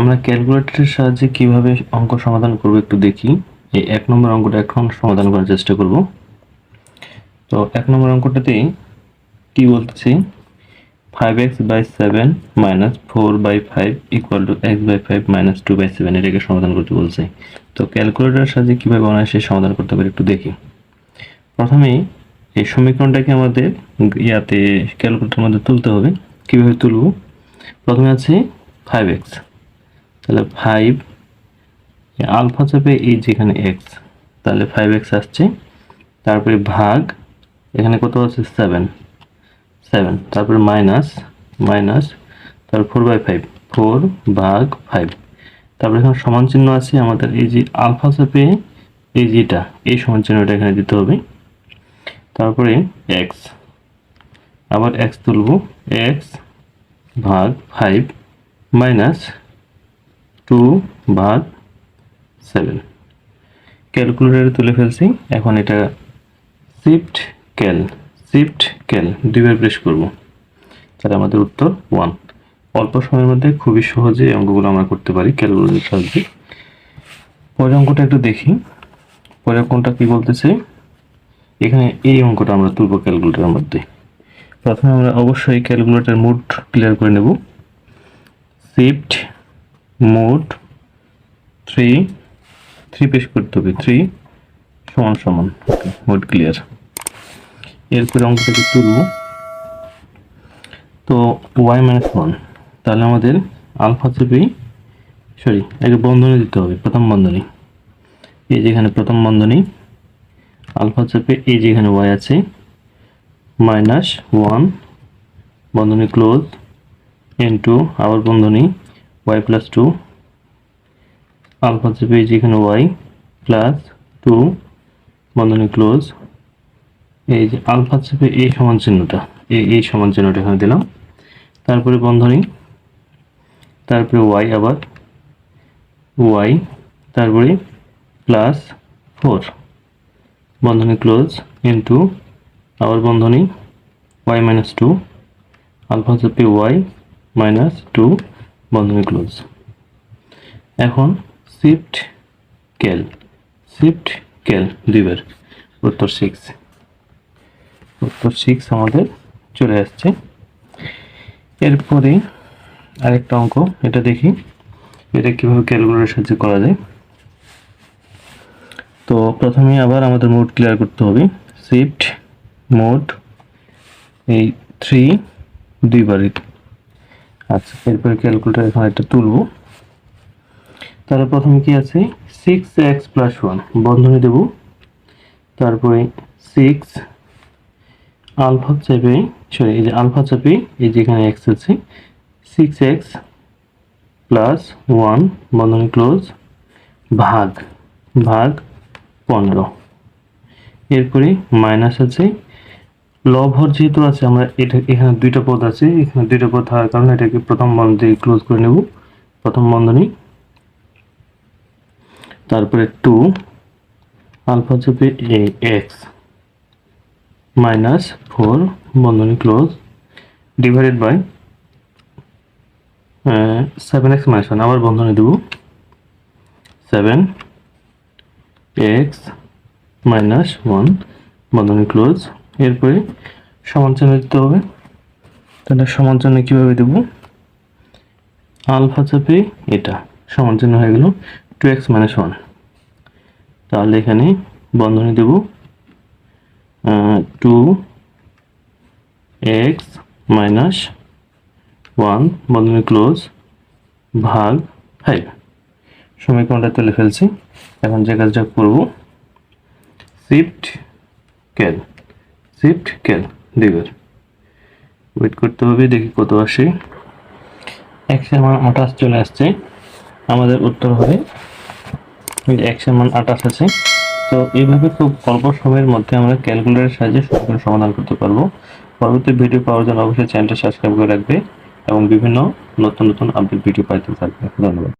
আমরা ক্যালকুলেটরের সাহায্যে কীভাবে অঙ্ক সমাধান করব একটু দেখি। এই এক নম্বর অঙ্কটা এখন সমাধান করার চেষ্টা করব। তো এক নম্বর অঙ্কটাতে কি বলতেছি? Five X by seven minus four by five equal to X by five minus two by seven এটাকে সমাধান করতে বলছে। তো ক্যালকুলেটরের সাহায্যে কীভাবে অনায়াসে সমাধান করতে পারি একটু দেখি। প্রথমেই এই সমীকরণটাকে আমাদের ইয়াতে ক্যালকুলেটরের মধ্যে তুলতে হবে। কীভাবে তুলব? প্রথমে আছে ফাইভ এক্স তাহলে ফাইভ আলফা চাপে এই যেখানে এক্স তাহলে ফাইভ এক্স আসছে। তারপরে ভাগ, এখানে কত আছে? সেভেন সেভেন তারপরে মাইনাস মাইনাস তারপর ফোর বাই ফাইভ ফোর ভাগ ফাইভ তারপরে এখানে সমান চিহ্ন আছে আমাদের, এই যে আলফা চাপে এই যেটা, এই সমান চিহ্নটা এখানে দিতে হবে। তারপরে এক্স আবার এক্স তুলব এক্স ভাগ ফাইভ মাইনাস টু ভাগ সেভেন ক্যালকুলেটারে তুলে ফেলছি। এখন এটা শিফট ক্যাল শিফট ক্যাল দুইবার প্রেস করব। তাহলে আমাদের উত্তর ওয়ান অল্প সময়ের মধ্যে খুবই সহজে অঙ্কগুলো আমরা করতে পারি ক্যালকুলেটারের সাহায্যে। পরের অঙ্কটা একটু দেখি। পরের অঙ্কটা কি বলতেছে? এখানে এই অঙ্কটা আমরা তুলব ক্যালকুলেটারের মধ্যে। প্রথমে আমরা অবশ্যই ক্যালকুলেটার মোড ক্লিয়ার করে নেব। শিফট মোড থ্রি থ্রি পেশ করতে হবে থ্রি সমান সমান ওকে মোড ক্লিয়ার এরপরে অঙ্কটাকে তুলব তো ওয়াই মাইনাস ওয়ান তাহলে আমাদের আলফা চেপে সরি আগে বন্ধনী দিতে হবে, প্রথম বন্ধনী। এই যেখানে প্রথম বন্ধনী, আলফা চেপে এই যেখানে ওয়াই আছে মাইনাস ওয়ান বন্ধনী ক্লোজ এন টু আবার বন্ধনী ওয়াই প্লাস টু আলফা চেপে যেখানে ওয়াই প্লাস টু বন্ধনী ক্লোজ এই যে আলফা চেপে এই সমান চিহ্নটা, এই এই সমান চিহ্নটা এখানে দিলাম। তারপরে বন্ধনী, তারপরে ওয়াই আবার ওয়াই তারপরে প্লাস ফোর বন্ধনী ক্লোজ ইন্টু আবার বন্ধনী ওয়াই মাইনাস টু আলফা চেপে ওয়াই মাইনাস টু বন্ধনী ক্লোজ এখন শিফট ক্যাল শিফট ক্যাল দুইবার, উত্তর সিক্স উত্তর সিক্স আমাদের চলে আসছে। এরপরে আরেকটা অঙ্ক, এটা দেখি, এটা কীভাবে ক্যালকুলেটারের সাহায্যে করা যায়। তো প্রথমে আবার আমাদের মোড ক্লিয়ার করতে হবে। শিফট মোড এই থ্রি দুইবারই আচ্ছা এরপরে ক্যালকুলেটার এখানে একটা তুলবো। তাহলে প্রথমে কি আছে? সিক্স এক্স প্লাস ওয়ান বন্ধনী দেব। তারপরে সিক্স আলফা চাপে সরি এই যে আলফা চাপে, এই যেখানে এক্স আছে সিক্স এক্স প্লাস ওয়ান বন্ধনী ক্লোজ ভাগ ভাগ পনেরো। এরপরে মাইনাস আছে লভর যেহেতু আছে, আমরা এটা, এখানে দুইটা পদ আছে। এখানে দুইটা পদ থাকার কারণে এটাকে প্রথম বন্ধনী ক্লোজ করে নেব। প্রথম বন্ধনী। তারপরে টু আলফা চেপে এ এক্স মাইনাস ফোর বন্ধনী close divided by seven X minus one আবার বন্ধনী দেব। সেভেন এক্স মাইনাস ওয়ান বন্ধনী ক্লোজ এরপরে সমান চিহ্ন দিতে হবে। তাহলে সমান চিহ্ন কীভাবে দেব? আলফা চাপে এটা সমান চিহ্ন হয়ে গেল টু এক্স মাইনাস ওয়ান। তাহলে এখানে বন্ধনী দেব টু এক্স মাইনাস ওয়ান বন্ধনী ক্লোজ ভাগ ফাইভ সমীকরণটা তুলে ফেলছি। এখন যে কাজটা করব শিফট ক্যাল শিফট ক্যাল দুইবার। ওয়েট করতে হবে, দেখি কত আসে। একশোর মান আঠাশ চলে আসছে। আমাদের উত্তর হবে একশোর মান আঠাশ আছে। তো এইভাবে খুব অল্প সময়ের মধ্যে আমরা ক্যালকুলেটারের সাহায্যে সবগুলো সমাধান করতে পারব। পরবর্তী ভিডিও পাওয়ার জন্য অবশ্যই চ্যানেলটা সাবস্ক্রাইব করে রাখবে এবং বিভিন্ন নতুন নতুন আপডেট ভিডিও পাইতে থাকবে। ধন্যবাদ।